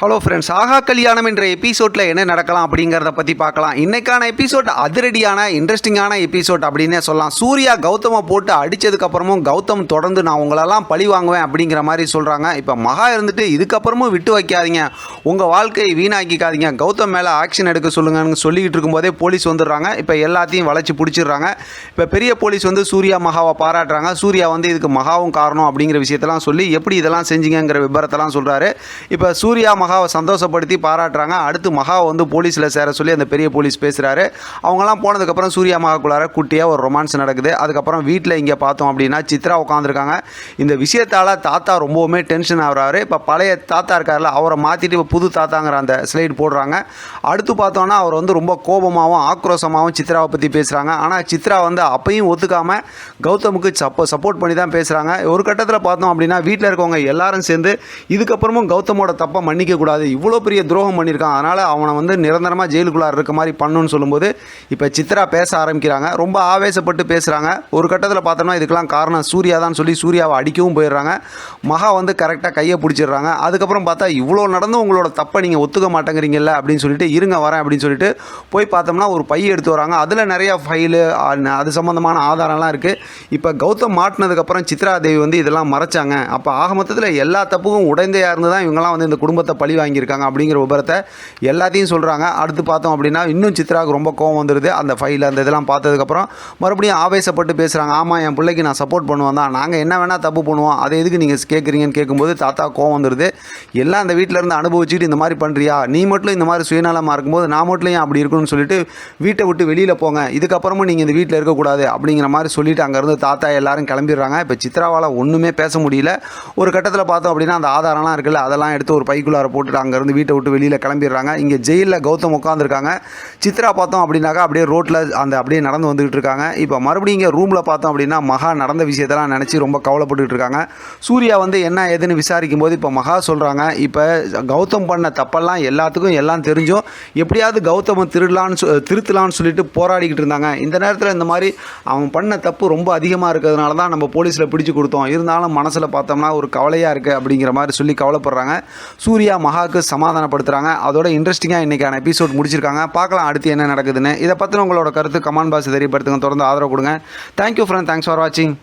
Hello friends ஆகா கல்யாணம் என்ற எபிசோடில் என்ன நடக்கலாம் அப்படிங்கிறத பற்றி பார்க்கலாம். இன்னைக்கான எபிசோட் அதிரடியான இன்ட்ரெஸ்டிங்கான எபிசோட் அப்படின்னே சொல்லலாம். சூர்யா கௌதமை போட்டு அடித்ததுக்கப்புறமும் கௌதம் தொடர்ந்து நான் உங்களெல்லாம் பழி வாங்குவேன் அப்படிங்கிற மாதிரி சொல்கிறாங்க இப்போ மகா இருந்துட்டு இதுக்கப்புறமும் விட்டு வைக்காதீங்க. உங்கள் வாழ்க்கையை வீணாக்கிக்காதீங்க. கௌதம் மேலே ஆக்ஷன் எடுக்க சொல்லுங்கன்னு சொல்லிக்கிட்டு இருக்கும்போதே போலீஸ் வந்துடுறாங்க. இப்போ எல்லாத்தையும் வளைச்சி பிடிச்சிடுறாங்க. இப்போ பெரிய போலீஸ் வந்து சூர்யா மகாவை பாராட்டுறாங்க. சூர்யா வந்து இதுக்கு மகாவும் காரணம் அப்படிங்கிற விஷயத்தெல்லாம் சொல்லி எப்படி இதெல்லாம் செஞ்சீங்கிற விபரத்தெல்லாம் சொல்கிறாரு இப்போ சூர்யா மகாவை சந்தோஷப்படுத்தி பாராட்டுறாங்க. அடுத்து மகாவை வந்து போலீஸில் சேர சொல்லி அந்த பெரிய போலீஸ் பேசுகிறாரு அவங்கெல்லாம் போனதுக்கப்புறம் சூர்யா மகாக்குள்ளார குட்டியாக ஒரு ரொமான்ஸ் நடக்குது. அதுக்கப்புறம் வீட்டில் இங்கே பார்த்தோம் அப்படின்னா சித்ரா உட்காந்துருக்காங்க இந்த விஷயத்தால் தாத்தா ரொம்பவுமே டென்ஷன் ஆகிறாரு. இப்போ பழைய தாத்தா இருக்கார்ல அவரை மாற்றிட்டு இப்போ புது தாத்தாங்கிற அந்த ஸ்லைடு போடுறாங்க. அடுத்து பார்த்தோன்னா அவர் வந்து ரொம்ப கோபமாகவும் ஆக்ரோஷமாகவும் சித்ராவை பற்றி பேசுகிறாங்க ஆனால் சித்ரா வந்து அப்பையும் ஒத்துக்காமல் கௌதமுக்கு சப்போ சப்போர்ட் பண்ணி தான் பேசுகிறாங்க ஒரு கட்டத்தில் பார்த்தோம் அப்படின்னா வீட்டில் இருக்கவங்க எல்லாரும் சேர்ந்து இதுக்கப்புறமும் கௌதமோட தப்பை மன்னிக்க கூடாது இவ்வளோ பெரிய துரோகம் பண்ணியிருக்கான். அதனால் அவனை வந்து நிரந்தரமாக ஜெயிலுக்குள்ளார் இருக்க மாதிரி பண்ணுன்னு சொல்லும்போது இப்போ சித்ரா பேச ஆரம்பிக்கிறாங்க. ரொம்ப ஆவேசப்பட்டு பேசுகிறாங்க ஒரு கட்டத்தில் பார்த்தோம்னா இதுக்கெல்லாம் காரணம் சூர்யா தான் சொல்லி சூர்யாவை அடிக்கவும் போயிடுறாங்க. மகா வந்து கரெக்டாக கையை பிடிச்சிடுறாங்க. அதுக்கப்புறம் பார்த்தா இவ்வளோ நடந்து உங்களோட தப்பை நீங்கள் ஒத்துக்க மாட்டேங்கிறீங்கல்ல அப்படின்னு சொல்லிட்டு இருங்க வரேன் அப்படின்னு சொல்லிட்டு போய் பார்த்தோம்னா ஒரு பைய எடுத்து வராங்க. அதில் நிறைய ஃபைலு அது சம்மந்தமான ஆதாரம்லாம் இருக்குது இப்போ கௌதம் மாட்டினதுக்கப்புறம் சித்ரா தேவி வந்து இதெல்லாம் மறைச்சாங்க. அப்போ ஆக மொத்தத்தில் எல்லா தப்புக்கும் உடைந்தையாக இருந்து தான் இவங்கெல்லாம் வந்து இந்த குடும்பத்தை பழி வாங்கியிருக்காங்க அப்படிங்கிற விபரத்தை எல்லாத்தையும் சொல்கிறாங்க அடுத்து பார்த்தோம் அப்படின்னா இன்னும் சித்ராவுக்கு ரொம்ப கோவம் வந்துடுது அந்த ஃபைல் அந்த இதெல்லாம் பார்த்ததுக்கப்புறம் மறுபடியும் ஆவேசப்பட்டு பேசுகிறாங்க ஆமாம் என் பிள்ளைக்கு நான் சப்போர்ட் பண்ணுவேன் தான். நாங்கள் என்ன வேணால் தப்பு பண்ணுவோம். அதை எதுக்கு நீங்கள் கேட்குறீங்கன்னு கேட்கும்போது தாத்தா கோவம் வந்துடுது எல்லாம் அந்த வீட்டில் இருந்து அனுபவிச்சுட்டு இந்த மாதிரி பண்ணுறியா நீ மட்டும் இந்த மாதிரி சுயநலமாக இருக்கும்போது நான் மட்டும் ஏன் அப்படி இருக்கணும்னு சொல்லிட்டு வீட்டை விட்டு வெளியில் போங்க. இதுக்கப்புறமும் நீங்கள் இந்த வீட்டில் இருக்கக்கூடாது அப்படிங்கிற மாதிரி சொல்லிட்டு அங்கேருந்து தாத்தா எல்லாரும் கிளம்பிடுறாங்க. இப்போ சித்ராவால் ஒன்றுமே பேச முடியல. ஒரு கட்டத்தில் பார்த்தோம் அப்படின்னா அந்த ஆதாரம்லாம் இருக்குல்ல அதெல்லாம் எடுத்து ஒரு பைக்குள்ளார போட்டுட்டு அங்கேருந்து வீட்டை விட்டு வெளியில் கிளம்பிடுறாங்க. இங்கே ஜெயிலில் கௌதம் உட்காந்துருக்காங்க சித்ரா பார்த்தோம் அப்படின்னாக்கா அப்படியே ரோட்டில் அந்த அப்படியே நடந்து வந்துகிட்டு இருக்காங்க. இப்போ மறுபடியும் இங்கே ரூமில் பார்த்தோம் அப்படின்னா மகா நடந்த விஷயத்தெல்லாம் நினச்சி ரொம்ப கவலைப்பட்டுக்கிட்டு இருக்காங்க. சூர்யா வந்து என்ன ஏதுன்னு விசாரிக்கும் போது இப்போ மகா சொல்கிறாங்க இப்போ கௌதம் பண்ண தப்பெல்லாம் எல்லாத்துக்கும் எல்லாம் தெரிஞ்சும் எப்படியாவது கௌதமை திருடலான்னு சொ- திருத்தலான்னு சொல்லிட்டு போராடிக்கிட்டு இருந்தாங்க. இந்த நேரத்தில் இந்த மாதிரி அவன் பண்ண தப்பு ரொம்ப அதிகமாக இருக்கிறதுனால தான் நம்ம போலீஸில் பிடிச்சு கொடுத்தோம். இருந்தாலும் மனசில் பார்த்தோம்னா ஒரு கவலையாக இருக்குது அப்படிங்கிற மாதிரி சொல்லி கவலைப்படுறாங்க. சூர்யா மகாவுக்கு சமாதானப்படுத்துகிறாங்க அதோட இன்ட்ரெஸ்டிங்காக இன்றைக்கான எபிசோட் முடிச்சிருக்காங்க. பார்க்கலாம் அடுத்து என்ன நடக்குதுன்னு. இதை பற்றின உங்களோட கருத்து கமெண்ட் பாக்ஸ் தெரியப்படுத்துங்க. தொடர்ந்து ஆதரவு கொடுங்க. தேங்க்யூ ஃப்ரெண்ட் தேங்க்ஸ் ஃபார் வாட்சிங்